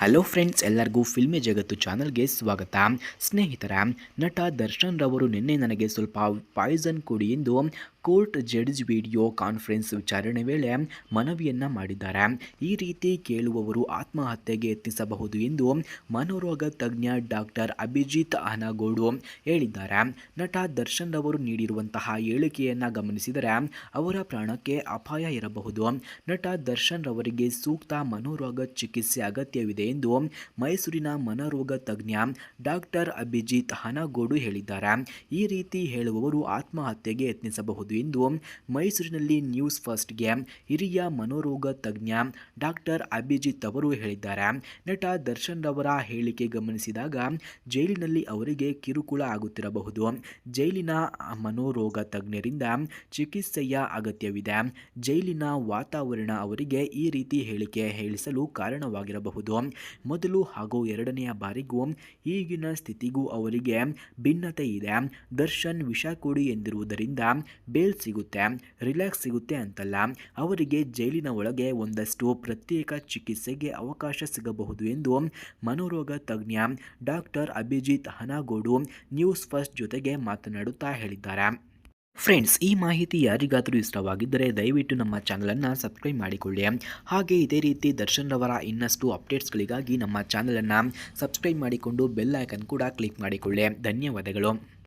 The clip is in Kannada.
ಹಲೋ ಫ್ರೆಂಡ್ಸ್ ಎಲ್ಲರಿಗೂ ಫಿಲ್ಮಿ ಜಗತ್ತು ಚಾನಲ್ಗೆ ಸ್ವಾಗತ. ಸ್ನೇಹಿತರ, ನಟ ದರ್ಶನ್ ರವರು ನಿನ್ನೆ ನನಗೆ ಸ್ವಲ್ಪ ಪಾಯ್ಸನ್ ಕೊಡಿ ಎಂದು ಕೋರ್ಟ್ ಜಡ್ಜ್ ವಿಡಿಯೋ ಕಾನ್ಫರೆನ್ಸ್ ವಿಚಾರಣೆ ವೇಳೆ ಮನವಿಯನ್ನು ಮಾಡಿದ್ದಾರೆ. ಈ ರೀತಿ ಕೇಳುವವರು ಆತ್ಮಹತ್ಯೆಗೆ ಯತ್ನಿಸಬಹುದು ಎಂದು ಮನೋರೋಗ ತಜ್ಞ ಡಾಕ್ಟರ್ ಅಭಿಜಿತ್ ಅನಗೋಡು ಹೇಳಿದ್ದಾರೆ. ನಟ ದರ್ಶನ್ ರವರು ನೀಡಿರುವಂತಹ ಹೇಳಿಕೆಯನ್ನು ಗಮನಿಸಿದರೆ ಅವರ ಪ್ರಾಣಕ್ಕೆ ಅಪಾಯ ಇರಬಹುದು. ನಟ ದರ್ಶನ್ ರವರಿಗೆ ಸೂಕ್ತ ಮನೋರೋಗ ಚಿಕಿತ್ಸೆ ಅಗತ್ಯವಿದೆ ಎಂದು ಮೈಸೂರಿನ ಮನೋರೋಗ ತಜ್ಞ ಡಾಕ್ಟರ್ ಅಭಿಜಿತ್ ಹನಗೋಡು ಹೇಳಿದ್ದಾರೆ. ಈ ರೀತಿ ಹೇಳುವವರು ಆತ್ಮಹತ್ಯೆಗೆ ಯತ್ನಿಸಬಹುದು ಎಂದು ಮೈಸೂರಿನಲ್ಲಿ ನ್ಯೂಸ್ ಫಸ್ಟ್ಗೆ ಹಿರಿಯ ಮನೋರೋಗ ತಜ್ಞ ಡಾಕ್ಟರ್ ಅಭಿಜಿತ್ ಅವರು ಹೇಳಿದ್ದಾರೆ. ನಟ ದರ್ಶನ್ ರವರ ಹೇಳಿಕೆ ಗಮನಿಸಿದಾಗ ಜೈಲಿನಲ್ಲಿ ಅವರಿಗೆ ಕಿರುಕುಳ ಆಗುತ್ತಿರಬಹುದು. ಜೈಲಿನ ಮನೋರೋಗ ತಜ್ಞರಿಂದ ಚಿಕಿತ್ಸೆಯ ಅಗತ್ಯವಿದೆ. ಜೈಲಿನ ವಾತಾವರಣ ಅವರಿಗೆ ಈ ರೀತಿ ಹೇಳಿಕೆ ಹೇಳಿಸಲು ಕಾರಣವಾಗಿರಬಹುದು. ಮೊದಲು ಹಾಗೂ ಎರಡನೆಯ ಬಾರಿಗೂ ಈಗಿನ ಸ್ಥಿತಿಗೂ ಅವರಿಗೆ ಭಿನ್ನತೆ ಇದೆ. ದರ್ಶನ್ ವಿಷ ಕೊಡಿ ಎಂದಿರುವುದರಿಂದ ಬೇಲ್ ಸಿಗುತ್ತೆ, ರಿಲ್ಯಾಕ್ಸ್ ಸಿಗುತ್ತೆ ಅಂತಲ್ಲ, ಅವರಿಗೆ ಜೈಲಿನ ಒಳಗೆ ಒಂದಷ್ಟು ಪ್ರತ್ಯೇಕ ಚಿಕಿತ್ಸೆಗೆ ಅವಕಾಶ ಸಿಗಬಹುದು ಎಂದು ಮನೋರೋಗ ತಜ್ಞ doctor Abhijit Hanagodu News First ಜೊತೆಗೆ ಮಾತನಾಡುತ್ತಾ ಹೇಳಿದ್ದಾರೆ. ಫ್ರೆಂಡ್ಸ್, ಈ ಮಾಹಿತಿ ಯಾರಿಗಾದರೂ ಇಷ್ಟವಾಗಿದ್ದರೆ ದಯವಿಟ್ಟು ನಮ್ಮ ಚಾನಲನ್ನು ಸಬ್ಸ್ಕ್ರೈಬ್ ಮಾಡಿಕೊಳ್ಳಿ. ಹಾಗೆ ಇದೇ ರೀತಿ ದರ್ಶನ್ ರವರ ಇನ್ನಷ್ಟು ಅಪ್ಡೇಟ್ಸ್ಗಳಿಗಾಗಿ ನಮ್ಮ ಚಾನಲನ್ನು ಸಬ್ಸ್ಕ್ರೈಬ್ ಮಾಡಿಕೊಂಡು ಬೆಲ್ ಐಕನ್ ಕೂಡ ಕ್ಲಿಕ್ ಮಾಡಿಕೊಳ್ಳಿ. ಧನ್ಯವಾದಗಳು.